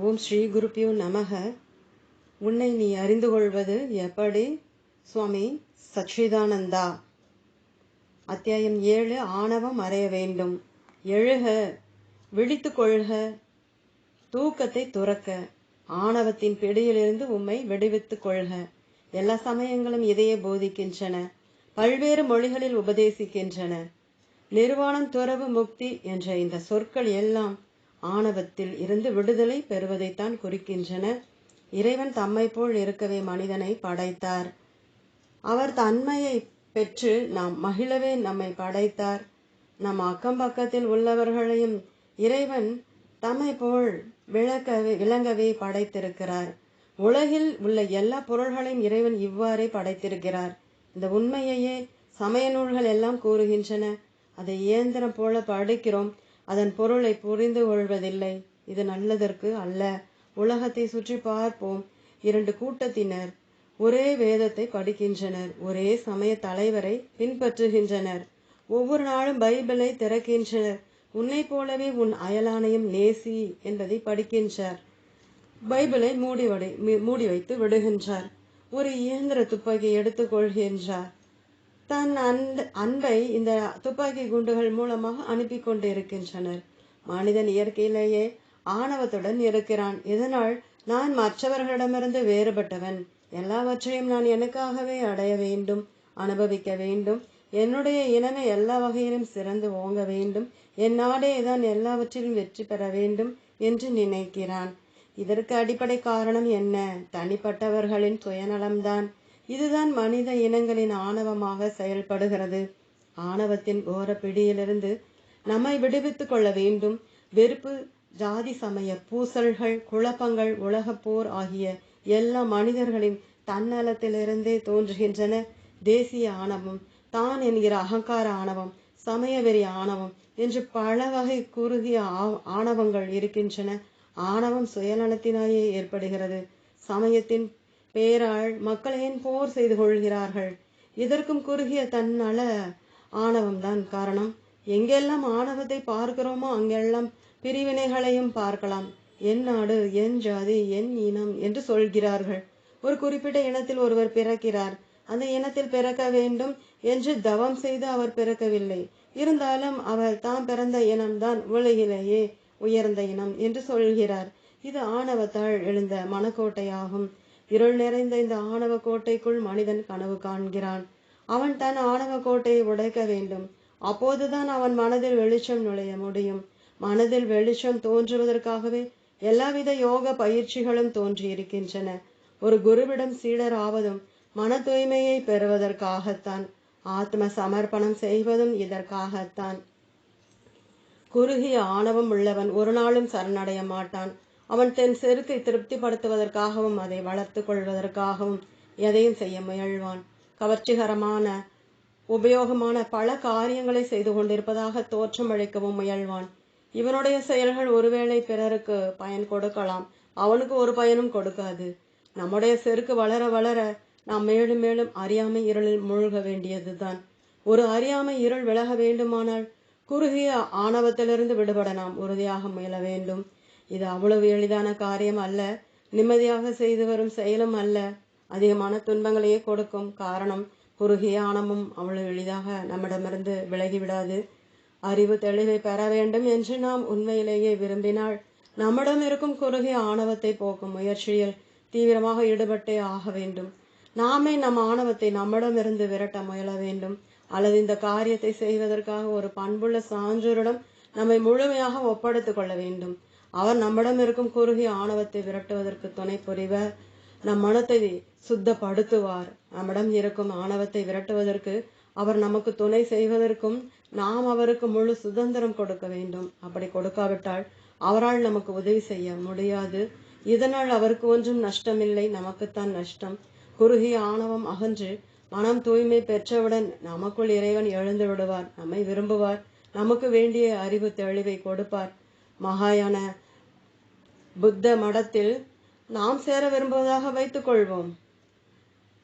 ஓம் ஸ்ரீ குருப்பியோ நமக. உன்னை நீ அறிந்து கொள்வது எப்படி? சுவாமி சச்சிதானந்தா. அத்தியாயம் ஏழு ஆணவம் அறைய வேண்டும். எழுக விழித்து கொள்க தூக்கத்தை துறக்க ஆணவத்தின் பிடியிலிருந்து உம்மை விடுவித்துக் கொள்க. எல்லா சமயங்களும் இதையே போதிக்கின்றன. பல்வேறு மொழிகளில் உபதேசிக்கின்றன. நிர்வாணம் துறவு முக்தி என்ற இந்த சொற்கள் எல்லாம் ஆணவத்தில் இருந்து விடுதலை பெறுவதைத்தான் குறிக்கின்றன. இறைவன் தம்மை போல் இருக்கவே மனிதனை படைத்தார். அவர் தன்மையை பெற்று நாம் மகிழவே நம்மை படைத்தார். நம் அக்கம் பக்கத்தில் உள்ளவர்களையும் இறைவன் தம்மை போல் விளக்கவே விளங்கவே படைத்திருக்கிறார். உலகில் உள்ள எல்லா பொருள்களையும் இறைவன் இவ்வாறே படைத்திருக்கிறார். இந்த உண்மையையே சமய நூல்கள் எல்லாம் கூறுகின்றன. அதை இயந்திரம் போல படிக்கிறோம். அதன் பொருளை புரிந்து கொள்வதில்லை. இது நல்லதற்கு அல்ல. உலகத்தை சுற்றி பார்ப்போம். இரண்டு கூட்டத்தினர் ஒரே வேதத்தை படிக்கின்றனர். ஒரே சமய தலைவரை பின்பற்றுகின்றனர். ஒவ்வொரு நாளும் பைபிளை திறக்கின்றனர். உன்னை போலவே உன் அயலானையும் நேசி என்பதை படிக்கின்றார். பைபிளை மூடி வடை மூடி வைத்து விடுகின்றார். ஒரு இயந்திர துப்பாக்கி எடுத்துக் கொள்கின்றார். தன் அந்த அன்பை இந்த துப்பாக்கி குண்டுகள் மூலமாக அனுப்பி கொண்டு இருக்கின்றனர் மனிதன் இயற்கையிலேயே ஆணவத்துடன் இருக்கிறான். இதனால் நான் மற்றவர்களிடமிருந்து வேறுபட்டவன். எல்லாவற்றையும் நான் எனக்காகவே அடைய வேண்டும் அனுபவிக்க வேண்டும். என்னுடைய இனமே எல்லா வகையிலும் சிறந்து ஓங்க வேண்டும். என் நாடே தான் எல்லாவற்றிலும் வெற்றி பெற வேண்டும் என்று நினைக்கிறான். இதற்கு அடிப்படை காரணம் என்ன? தனிப்பட்டவர்களின் சுயநலம்தான். இதுதான் மனித இனங்களின் ஆணவமாக செயல்படுகிறது. ஆணவத்தின் கோர பிடியிலிருந்து நம்மை விடுவித்துக் கொள்ள வேண்டும். வெறுப்பு ஜாதி சமய பூசல்கள் குழப்பங்கள் உலகப்போர் ஆகிய எல்லா மனிதர்களின் தன்னலத்திலிருந்தே தோன்றுகின்றன. தேசிய ஆணவம் தான் என்கிற அகங்கார ஆணவம் சமயவெறி ஆணவம் என்று பல வகை குறுகிய ஆணவங்கள் இருக்கின்றன. ஆணவம் சுயநலத்தினாயே ஏற்படுகிறது. சமயத்தின் பேராள் மக்களேன் போர் செய்து கொள்கிறார்கள். இதற்கும் குறுகிய தன்னல ஆணவம்தான் காரணம். எங்கெல்லாம் ஆணவத்தை பார்க்கிறோமோ அங்கெல்லாம் பிரிவினைகளையும் பார்க்கலாம். என் நாடு என் ஜாதி என் இனம் என்று சொல்கிறார்கள். ஒரு குறிப்பிட்ட இனத்தில் ஒருவர் பிறக்கிறார். அந்த இனத்தில் பிறக்க வேண்டும் என்று தவம் செய்து அவர் பிறக்கவில்லை. இருந்தாலும் அவர் தான் பிறந்த இனம்தான் உலகிலேயே உயர்ந்த இனம் என்று சொல்கிறார். இது ஆணவத்தால் எழுந்த மனக்கோட்டையாகும். இருள் நிறைந்த இந்த ஆணவ கோட்டைக்குள் மனிதன் கனவு காண்கிறான். அவன் தன் ஆணவ கோட்டையை உடைக்க வேண்டும். அப்போதுதான் அவன் மனதில் வெளிச்சம் நுழைய முடியும். மனதில் வெளிச்சம் தோன்றுவதற்காகவே எல்லாவித யோக பயிற்சிகளும் தோன்றியிருக்கின்றன. ஒரு குருவிடம் சீடர் ஆவதும் மன தூய்மையை பெறுவதற்காகத்தான் ஆத்ம சமர்ப்பணம் செய்வதும் இதற்காகத்தான். குறுகிய ஆணவம் உள்ளவன் ஒரு நாளும் சரணடைய மாட்டான். அவன் தன் செருக்கை திருப்திப்படுத்துவதற்காகவும் அதை வளர்த்து கொள்வதற்காகவும் எதையும் செய்ய முயல்வான். கவர்ச்சிகரமான உபயோகமான பல காரியங்களை செய்து கொண்டிருப்பதாக தோற்றம் அளிக்கவும் முயல்வான். இவனுடைய செயல்கள் ஒருவேளை பிறருக்கு பயன் கொடுக்கலாம். அவனுக்கு ஒரு பயனும் கொடுக்காது. நம்முடைய செருக்கு வளர வளர நாம் மேலும் மேலும் அறியாமை இருளில் மூழ்க வேண்டியதுதான். ஒரு அறியாமை இருள் விலக வேண்டுமானால் குறுகிய ஆணவத்திலிருந்து விடுபட நாம் உறுதியாக முயல வேண்டும். இது அவ்வளவு எளிதான காரியம் அல்ல. நிம்மதியாக செய்து வரும் செயலும் அல்ல. அதிகமான துன்பங்களையே கொடுக்கும் காரணம் குறுகிய ஆணமும் அவ்வளவு எளிதாக நம்மிடமிருந்து விலகிவிடாது. அறிவு தெளிவை பெற வேண்டும் என்று நாம் உண்மையிலேயே விரும்பினால் நம்மிடம் இருக்கும் குறுகிய ஆணவத்தை போக்கும் முயற்சியில் தீவிரமாக ஈடுபட்டே ஆக வேண்டும். நாமே நம் ஆணவத்தை நம்மிடமிருந்து விரட்ட முயல வேண்டும். அல்லது இந்த காரியத்தை செய்வதற்காக ஒரு பண்புள்ள சான்றோரிடம் நம்மை முழுமையாக ஒப்படைத்துக் கொள்ள வேண்டும். அவர் நம்மிடம் இருக்கும் குறுகிய ஆணவத்தை விரட்டுவதற்கு துணை புரிவர். நம் மனத்தை சுத்தப்படுத்துவார். நம்மிடம் இருக்கும் ஆணவத்தை விரட்டுவதற்கு அவர் நமக்கு துணை செய்வதற்கும் நாம் அவருக்கு முழு சுதந்திரம் கொடுக்க வேண்டும். அப்படி கொடுக்காவிட்டால் அவரால் நமக்கு உதவி செய்ய முடியாது. இதனால் அவருக்கு ஒன்றும் நஷ்டமில்லை நமக்குத்தான் நஷ்டம். குறுகிய ஆணவம் அகன்று மனம் தூய்மை பெற்றவுடன் நமக்குள் இறைவன் எழுந்து விடுவார் நம்மை விரும்புவார். நமக்கு வேண்டிய அறிவு தெளிவை கொடுப்பார். மகாயான புத்த மடத்தில் நாம் சேர விரும்புவதாக வைத்துக் கொள்வோம்.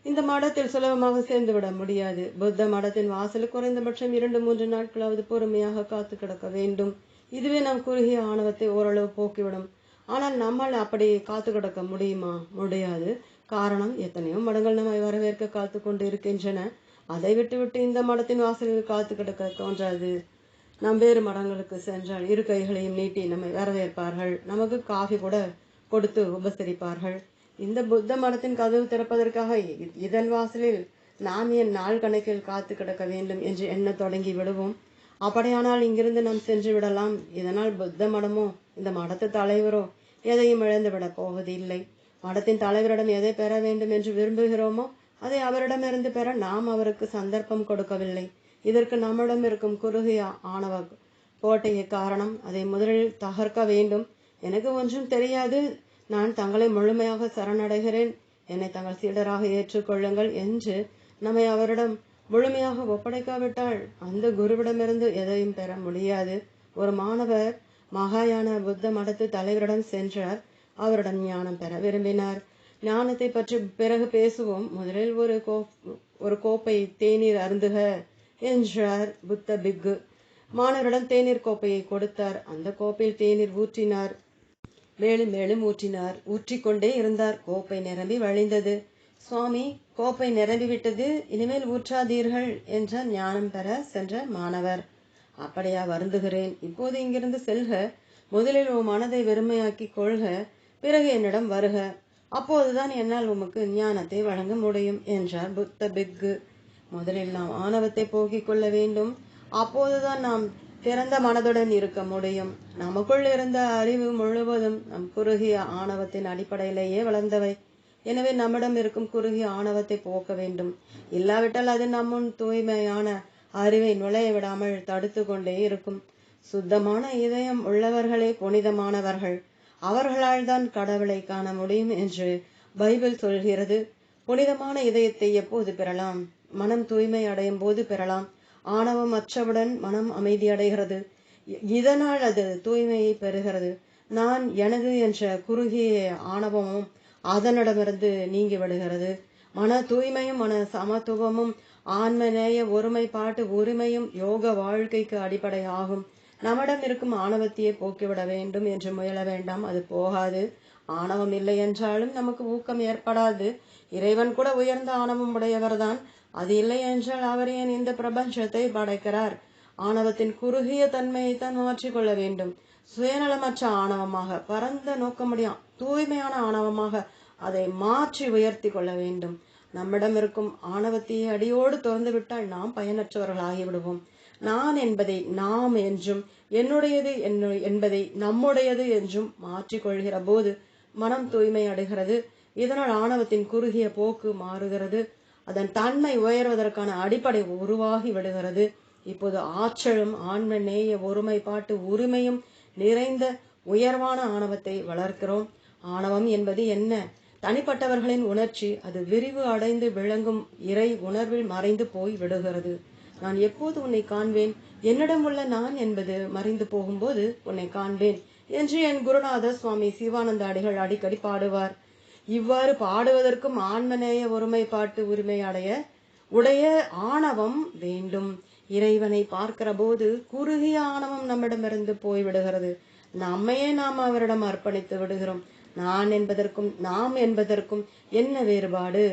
இந்த மடத்தில் சுலபமாக சேர்ந்து விட முடியாது. புத்த மடத்தின் வாசல் குறைந்தபட்சம் இரண்டு மூன்று நாட்களாவது பொறுமையாக காத்து கிடக்க வேண்டும். இதுவே நாம் குறுகிய ஆணவத்தை ஓரளவு போக்கிவிடும். ஆனால் நம்மால் அப்படி காத்து கிடக்க முடியுமா? முடியாது. காரணம் எத்தனையோ மடங்கள் நம்மை வரவேற்க காத்து கொண்டு இருக்கின்றன அதை விட்டுவிட்டு இந்த மடத்தின் வாசலில் காத்து கிடக்க தோன்றாது. நாம் வேறு மடங்களுக்கு சென்றால் இரு கைகளையும் நீட்டி நம்மை வரவேற்பார்கள். நமக்கு காஃபி கூட கொடுத்து உபசரிப்பார்கள். இந்த புத்த மடத்தின் கதவு திறப்பதற்காக இதன் வாசலில் நாம் என் நாள் கணக்கில் காத்து கிடக்க வேண்டும் என்று எண்ண தொடங்கி விடுவோம். அப்படியானால் இங்கிருந்து நாம் சென்று விடலாம். இதனால் புத்த மடமோ இந்த மடத்து தலைவரோ எதையும் இழந்து விடப் போவதில்லை. மடத்தின் தலைவரிடம் எதை பெற வேண்டும் என்று விரும்புகிறோமோ அதை அவரிடமிருந்து பெற நாம் அவருக்கு சந்தர்ப்பம் கொடுக்கவில்லை. இதற்கு நம்மிடம் இருக்கும் குறுகிய ஆணவ கோட்டையை காரணம் அதை முதலில் தகர்க்க வேண்டும். எனக்கு ஒன்றும் தெரியாது. நான் தங்களை முழுமையாக சரணடைகிறேன். என்னை தங்கள் சீடராக ஏற்றுக்கொள்ளுங்கள் என்று நம்மை அவரிடம் முழுமையாக ஒப்படைக்காவிட்டால் அந்த குருவிடமிருந்து எதையும் பெற முடியாது. ஒரு மாணவர் மகாயான புத்த மடத்து தலைவரிடம் சென்றார். அவரிடம் ஞானம் பெற விரும்பினார். ஞானத்தை பற்றி பிறகு பேசுவோம். முதலில் ஒரு கோ ஒரு கோப்பை தேநீர் அருந்துக. என்றார் புத்த பிக்கு மாணவரிடம் தேநீர் கோப்பையை கொடுத்தார். அந்த கோப்பையில் தேநீர் ஊற்றினார். மேலும் மேலும் ஊற்றினார். ஊற்றிக்கொண்டே இருந்தார். கோப்பை நிரம்பி வழிந்தது. சுவாமி கோப்பை நிரம்பி விட்டது. இனிமேல் ஊற்றாதீர்கள் என்ற ஞானம் பெற சென்ற மாணவர். அப்படியா வருந்துகிறேன். இப்போது இங்கிருந்து செல்க. முதலில் உன் மனதை வெறுமையாக்கி கொள்க. பிறகு என்னிடம் வருக. அப்போதுதான் என்னால் உமக்கு ஞானத்தை வழங்க முடியும் என்றார் புத்த பிக்கு முதலில் நாம் ஆணவத்தை போக்கிக் கொள்ள வேண்டும். அப்போதுதான் நாம் திறந்த மனதுடன் இருக்க முடியும். நமக்குள் இருந்த அறிவு முழுவதும் நம் குறுகிய ஆணவத்தின் அடிப்படையிலேயே வளர்ந்தவை. எனவே நம்மிடம் இருக்கும் குறுகிய ஆணவத்தை போக்க வேண்டும். இல்லாவிட்டால் அது நம்முன் தூய்மையான அறிவை நுழைய விடாமல் தடுத்து கொண்டே இருக்கும். சுத்தமான இதயம் உள்ளவர்களே புனிதமானவர்கள். அவர்களால் தான் கடவுளை காண முடியும் என்று பைபிள் சொல்கிறது. புனிதமான இதயத்தை எப்போது பெறலாம்? மனம் தூய்மை அடையும் போது பெறலாம். ஆணவம் அற்றவுடன் மனம் அமைதி அடைகிறது. இதனால் அது தூய்மையை பெறுகிறது. நான் எனது என்ற குறுகிய ஆணவமும் அதனிடமிருந்து நீங்கி விடுகிறது. மன தூய்மையும் மன சமத்துவமும் ஆன்மநேய ஒருமைப்பாட்டு உரிமையும் யோக வாழ்க்கைக்கு அடிப்படை ஆகும் நம்மிடம் இருக்கும் ஆணவத்தையே போக்கிவிட வேண்டும் என்று முயல வேண்டாம். அது போகாது. ஆணவம் இல்லை என்றாலும் நமக்கு ஊக்கம் ஏற்படாது. இறைவன் கூட உயர்ந்த ஆணவம் உடையவர்தான். அது இல்லை என்றால் அவர் ஏன் இந்த பிரபஞ்சத்தை படைக்கிறார்? ஆணவத்தின் குறுகிய தன்மையை தான் மாற்றிக்கொள்ள வேண்டும். சுயநலமற்ற ஆணவமாக பரந்த நோக்கமுடியும் தூய்மையான ஆணவமாக அதை மாற்றி உயர்த்தி கொள்ள வேண்டும். நம்மிடம் இருக்கும் ஆணவத்தை அடியோடு திறந்து விட்டால் நாம் பயனற்றவர்களாகிவிடுவோம் நான் என்பதை நாம் என்றும் என்னுடையது என்னு- என்பதை நம்முடையது என்றும் மாற்றிக்கொள்கிற போது மனம் தூய்மை அடைகிறது. இதனால் ஆணவத்தின் குறுகிய போக்கு மாறுகிறது. அதன் தன்மை உயர்வதற்கான அடிப்படை உருவாகி விடுகிறது. இப்போது ஆற்றலும் ஆன்ம நேய ஒருமைப்பாட்டு உரிமையும் நிறைந்த உயர்வான ஆணவத்தை வளர்க்கிறோம். ஆணவம் என்பது என்ன? தனிப்பட்டவர்களின் உணர்ச்சி அது விரிவு அடைந்து விளங்கும் இறை உணர்வில் மறைந்து போய் விடுகிறது. நான் எப்போது உன்னை காண்பேன்? என்னிடம் உள்ள நான் என்பது மறைந்து போகும்போது உன்னை காண்பேன் என்று என் குருநாதர் சுவாமி சிவானந்த அடிகள் அடிக்கடி பாடுவார். இவ்வாறு பாடுவதற்கும் ஆன்மநேய ஒருமைப்பாட்டு உரிமை அடைய உடைய ஆணவம் வேண்டும். இறைவனை பார்க்கிற போது குறுகிய ஆணவம் நம்மிடமிருந்து போய்விடுகிறது நம்மையே நாம் அவரிடம் அர்ப்பணித்து விடுகிறோம். நான் என்பதற்கும் நாம் என்பதற்கும் என்ன வேறுபாடு?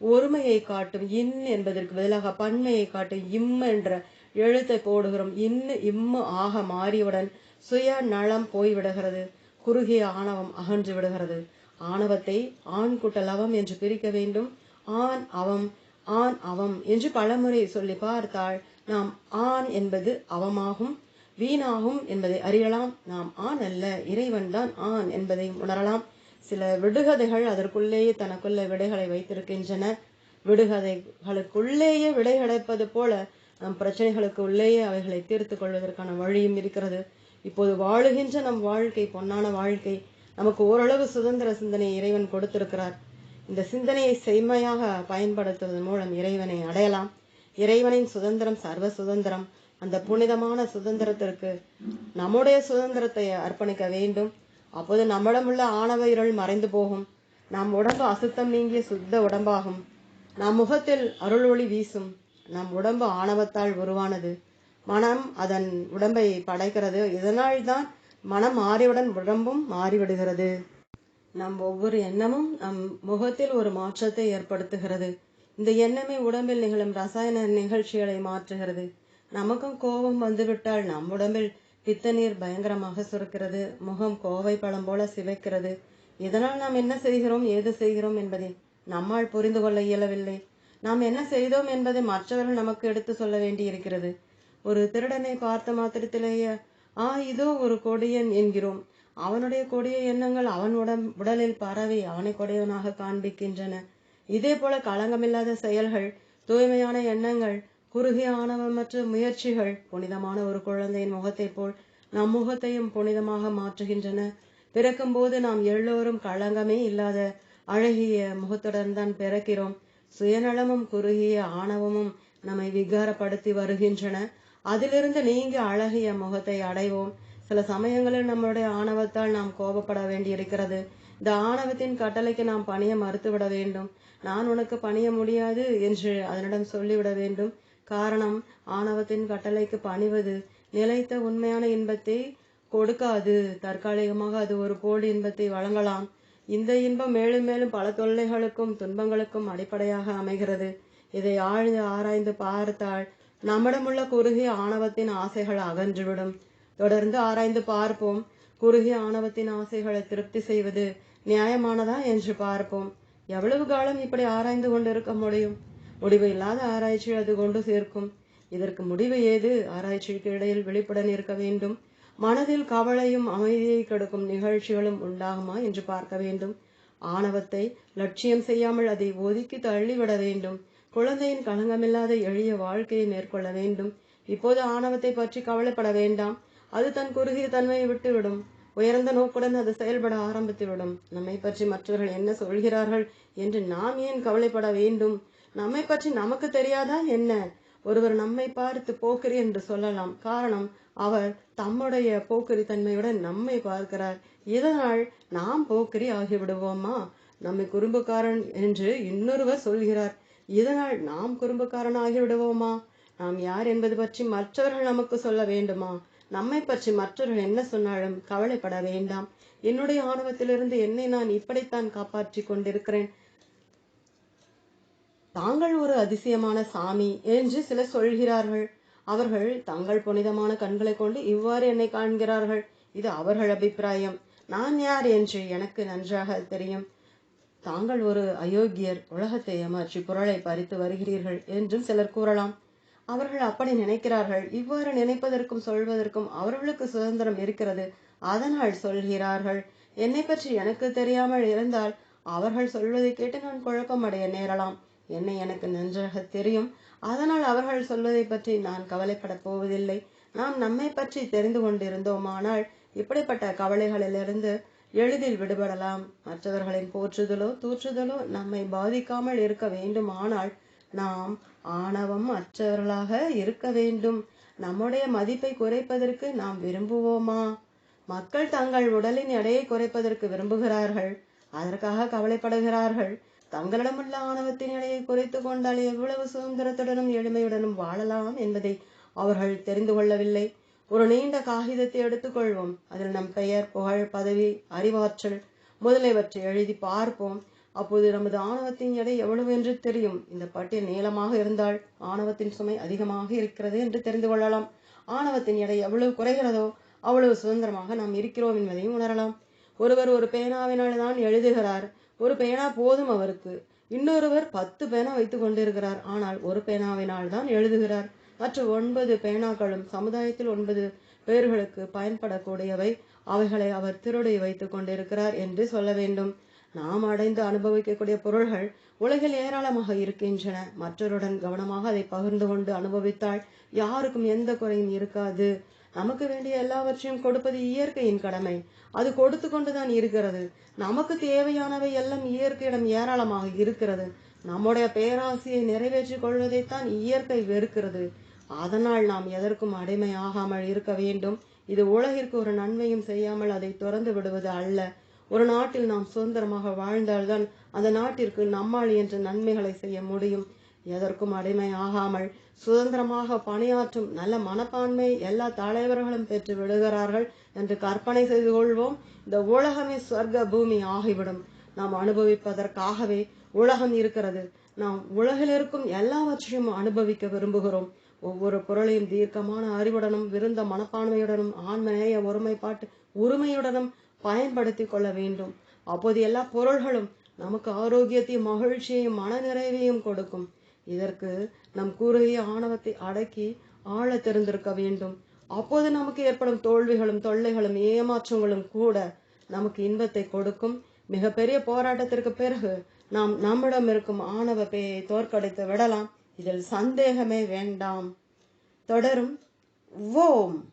ஒருமையை காட்டும் இன் என்பதற்கு பதிலாக பன்மையை காட்டும் இம் என்ற எழுத்தை போடுகிறோம். இன்னு இம்மு ஆக மாறியவுடன் சுய நலம் போய்விடுகிறது குறுகிய ஆணவம் அகன்று விடுகிறது. ஆணவத்தை ஆண் கூட்டல் அவம் என்று பிரிக்க வேண்டும். ஆண் அவம் ஆண் அவம் என்று பலமுறை சொல்லி பார்த்தால் நாம் ஆண் என்பது அவமாகும் வீணாகும் என்பதை அறியலாம். நாம் ஆண் அல்ல இறைவன் தான் ஆண் என்பதை உணரலாம். சில விடுகதைகள் அதற்குள்ளேயே தனக்குள்ள விடைகளை வைத்திருக்கின்றன. விடுகதைகளுக்குள்ளேயே விடை கிடைப்பது போல நம் பிரச்சனைகளுக்கு உள்ளேயே அவைகளை தீர்த்து கொள்வதற்கான வழியும் இருக்கிறது. இப்போது வாழுகின்ற நம் வாழ்க்கை பொன்னான வாழ்க்கை நமக்கு ஓரளவு சுதந்திர சிந்தனை இறைவன் கொடுத்திருக்கிறார். இந்த சிந்தனையை செம்மையாக பயன்படுத்துவதன் மூலம் இறைவனை அடையலாம். இறைவனின் சுதந்திரம் சர்வ சுதந்திரம். அந்த புனிதமான சுதந்திரத்திற்கு நம்முடைய சுதந்திரத்தை அர்ப்பணிக்க வேண்டும். அப்போது நம்மிடமுள்ள ஆணவ இருள் மறைந்து போகும். நம் உடம்பு அசுத்தம் நீங்கிய சுத்த உடம்பாகும். நம் முகத்தில் அருள் ஒளி வீசும். நம் உடம்பு ஆணவத்தால் உருவானது. மனம் அதன் உடம்பை படைக்கிறது. இதனால் தான் மனம் மாறியவுடன் உடம்பும் மாறிவிடுகிறது. நம் ஒவ்வொரு எண்ணமும் நம் முகத்தில் ஒரு மாற்றத்தை ஏற்படுத்துகிறது. இந்த எண்ணமே உடம்பில் நிகழும் ரசாயன நிகழ்ச்சிகளை மாற்றுகிறது. நமக்கும் கோபம் வந்துவிட்டால் நம் உடம்பில் பித்த நீர் பயங்கரமாக சுரக்கிறது. முகம் கோவை பழம் போல சிவைக்கிறது. இதனால் நாம் என்ன செய்கிறோம் ஏது செய்கிறோம் என்பதை நம்மால் புரிந்து கொள்ள இயலவில்லை. நாம் என்ன செய்தோம் என்பதை மற்றவர்கள் நமக்கு எடுத்து சொல்ல வேண்டியிருக்கிறது. ஒரு திருடனை பார்த்த மாத்திரத்திலேயே ஆ இதோ ஒரு கொடியன் என்கிறோம். அவனுடைய கொடிய எண்ணங்கள் அவன் உடம் உடலில் பரவி அவனை கொடியவனாக காண்பிக்கின்றன. இதே போல களங்கமில்லாத செயல்கள் தூய்மையான எண்ணங்கள் குறுகிய ஆணவமற்ற முயற்சிகள் புனிதமான ஒரு குழந்தையின் முகத்தைப் போல் நம் முகத்தையும் புனிதமாக மாற்றுகின்றன. பிறக்கும் போது நாம் எல்லோரும் களங்கமே இல்லாத அழகிய முகத்துடன் தான் பிறக்கிறோம். சுயநலமும் குறுகிய ஆணவமும் நம்மை விகாரப்படுத்தி வருகின்றன. அதிலிருந்து நீங்கி அழகிய முகத்தை அடைவோம். சில சமயங்களில் நம்முடைய ஆணவத்தால் நாம் கோபப்பட வேண்டியிருக்கிறது. இந்த ஆணவத்தின் கட்டளைக்கு நாம் பணிய மறுத்துவிட வேண்டும். நான் உனக்கு பணிய முடியாது என்று அதனிடம் சொல்லிவிட வேண்டும். காரணம் ஆணவத்தின் கட்டளைக்கு பணிவது. நிலைத்த உண்மையான இன்பத்தை கொடுக்காது. தற்காலிகமாக அது ஒரு போலி இன்பத்தை வழங்கலாம். இந்த இன்பம் மேலும் மேலும் பல தொல்லைகளுக்கும் துன்பங்களுக்கும் அடிப்படையாக அமைகிறது. இதை ஆழ்ந்து ஆராய்ந்து பார்த்தால் நம்மிடமுள்ள குறுகிய ஆணவத்தின் ஆசைகள் அகன்றுவிடும். தொடர்ந்து ஆராய்ந்து பார்ப்போம். குறுகிய ஆணவத்தின் ஆசைகளை திருப்தி செய்வது நியாயமானதா என்று பார்ப்போம். எவ்வளவு காலம் இப்படி ஆராய்ந்து கொண்டிருக்க முடியும்? முடிவு இல்லாத ஆராய்ச்சி அது கொண்டு சேர்க்கும். இதற்கு முடிவு ஏது? ஆராய்ச்சிக்கு இடையில் வெளிப்புடன் இருக்க வேண்டும். மனதில் கவலையும் அமைதியை கெடுக்கும் நிகழ்ச்சிகளும் உண்டாகுமா என்று பார்க்க வேண்டும். ஆணவத்தை லட்சியம் செய்யாமல் அதை ஒதுக்கி தள்ளிவிட வேண்டும். குழந்தையின் களங்கமில்லாத எளிய வாழ்க்கையை மேற்கொள்ள வேண்டும். இப்போது ஆணவத்தை பற்றி கவலைப்பட வேண்டாம். அது தன் குறுகிய தன்மையை விட்டுவிடும். உயர்ந்த நோக்குடன் அது செயல்பட ஆரம்பித்துவிடும். நம்மை பற்றி மற்றவர்கள் என்ன சொல்கிறார்கள் என்று நாம் ஏன் கவலைப்பட வேண்டும்? நம்மை பற்றி நமக்கு தெரியாதா என்ன? ஒருவர் நம்மை பார்த்து போக்கிரி என்று சொல்லலாம். காரணம் அவர் தம்முடைய போக்கிரி தன்மையுடன் நம்மை பார்க்கிறார். இதனால் நாம் போக்கிரி ஆகிவிடுவோமா? நம்மை குறும்புக்காரன் என்று இன்னொருவர் சொல்கிறார். இதனால் நாம் குறும்புக்காரனாகிவிடுவோமா? நாம் யார் என்பது பற்றி மற்றவர்கள் நமக்கு சொல்ல வேண்டுமா? நம்மை பற்றி மற்றவர்கள் என்ன சொன்னாலும் கவலைப்பட வேண்டாம். என்னுடைய ஆணவத்திலிருந்து என்னை நான் இப்படித்தான் காப்பாற்றி கொண்டிருக்கிறேன். தாங்கள் ஒரு அதிசயமான சாமி என்று சிலர் சொல்கிறார்கள். அவர்கள் தங்கள் புனிதமான கண்களை கொண்டு இவ்வாறு என்னை காண்கிறார்கள். இது அவர்கள் அபிப்பிராயம். நான் யார் என்று எனக்கு நன்றாக தெரியும். தாங்கள் ஒரு அயோக்கியர் உலகத்தை ஏமாற்றி குரலை பறித்து வருகிறீர்கள் என்றும் சிலர் கூறலாம். அவர்கள் அப்படி நினைக்கிறார்கள். இவ்வாறு நினைப்பதற்கும் சொல்வதற்கும் அவர்களுக்கு சுதந்திரம் இருக்கிறது. அதனால் சொல்கிறார்கள். என்னை பற்றி எனக்கு தெரியாமல் இருந்தால் அவர்கள் சொல்வதை கேட்டு நான் குழப்பமடைய நேரலாம். என்னை எனக்கு நன்றாக தெரியும். அதனால் அவர்கள் சொல்வதை பற்றி நான் கவலைப்பட போவதில்லை. நாம் நம்மை பற்றி தெரிந்து கொண்டிருந்தோமானால் இப்படிப்பட்ட கவலைகளிலிருந்து எளிதில் விடுபடலாம். மற்றவர்களின் போற்றுதலோ தூற்றுதலோ நம்மை பாதிக்காமல் இருக்க வேண்டுமானால் நாம் ஆணவம் அற்றவர்களாக இருக்க வேண்டும். நம்முடைய மதிப்பை குறைப்பதற்கு நாம் விரும்புவோமா? மக்கள் தங்கள் உடலின் எடையை குறைப்பதற்கு விரும்புகிறார்கள். அதற்காக கவலைப்படுகிறார்கள். தங்களிடமுள்ள ஆணவத்தின் எடையை குறைத்து கொண்டால் எவ்வளவு சுதந்திரத்துடனும் எளிமையுடனும் வாழலாம் என்பதை அவர்கள் தெரிந்து கொள்ளவில்லை. ஒரு நீண்ட காகிதத்தை எடுத்துக்கொள்வோம். அதில் நம் பெயர் புகழ் பதவி அறிவாற்றல் முதலியவற்றை எழுதி பார்ப்போம். அப்போது நமது ஆணவத்தின் எடை எவ்வளவு என்று தெரியும். இந்த பட்டியல் நீளமாக இருந்தால் ஆணவத்தின் சுமை அதிகமாக இருக்கிறது என்று தெரிந்து கொள்ளலாம். ஆணவத்தின் எடை எவ்வளவு குறைகிறதோ அவ்வளவு சுதந்திரமாக நாம் இருக்கிறோம் என்பதையும் உணரலாம். ஒருவர் ஒரு பேனாவினால் தான் எழுதுகிறார். ஒரு பேனா போதும் அவருக்கு. இன்னொருவர் பத்து பேனா வைத்துக் கொண்டிருக்கிறார். ஆனால் ஒரு பேனாவினால் தான் எழுதுகிறார். மற்ற ஒன்பது பேனாக்களும் சமுதாயத்தில் ஒன்பது பேர்களுக்கு பயன்படக்கூடியவை. அவைகளை அவர் திருடி வைத்துக் கொண்டிருக்கிறார் என்று சொல்ல வேண்டும். நாம் அடைந்து அனுபவிக்கக்கூடிய பொருள்கள் உலகில் ஏராளமாக இருக்கின்றன. மற்றவருடன் கவனமாக அதை பகிர்ந்து கொண்டு அனுபவித்தால் யாருக்கும் எந்த குறையும் இருக்காது. நமக்கு வேண்டிய எல்லாவற்றையும் கொடுப்பது இயற்கையின் கடமை. அது கொடுத்து கொண்டுதான் இருக்கிறது. நமக்கு தேவையானவை எல்லாம் இயற்கையிடம் ஏராளமாக இருக்கிறது. நம்முடைய பேராசையை நிறைவேற்றிக் கொள்வதைத்தான் இயற்கை வெறுக்கிறது. அதனால் நாம் எதற்கும் அடிமையாகாமல் இருக்க வேண்டும். இது உலகிற்கு ஒரு நன்மையும் செய்யாமல் அதை துறந்து விடுவது அல்ல. ஒரு நாட்டில் நாம் சுதந்திரமாக வாழ்ந்தால்தான் அந்த நாட்டிற்கு நம்மால் என்ற நன்மைகளை செய்ய முடியும். எதற்கும் அடிமை ஆகாமல் சுதந்திரமாக பணியாற்றும் நல்ல மனப்பான்மை எல்லா தலைவர்களும் பெற்று விடுகிறார்கள் என்று கற்பனை செய்து கொள்வோம். இந்த உலகமே சொர்க்க பூமி ஆகிவிடும். நாம் அனுபவிப்பதற்காகவே உலகம் இருக்கிறது. நாம் உலகில் இருக்கும் எல்லாவற்றையும் அனுபவிக்க விரும்புகிறோம். ஒவ்வொரு பொருளையும் தீர்க்கமான அறிவுடனும் விருந்த மனப்பான்மையுடனும் ஆன்மநேய ஒருமைப்பாட்டு உரிமையுடனும் பயன்படுத்தி கொள்ள வேண்டும். அப்போது எல்லா பொருள்களும் நமக்கு ஆரோக்கியத்தையும் மகிழ்ச்சியையும் மனநிறைவையும் கொடுக்கும். இதற்கு நம் கூறுகைய ஆணவத்தை அடக்கி ஆழ தெரிந்திருக்க வேண்டும். அப்போது நமக்கு ஏற்படும் தோல்விகளும் தொல்லைகளும் ஏமாற்றங்களும் கூட நமக்கு இன்பத்தை கொடுக்கும். மிகப்பெரிய போராட்டத்திற்கு பிறகு நாம் நம்மிடம் இருக்கும் ஆணவ பேயை தோற்கடித்து விடலாம். இதில் சந்தேகமே வேண்டாம். தொடரும். ஓம்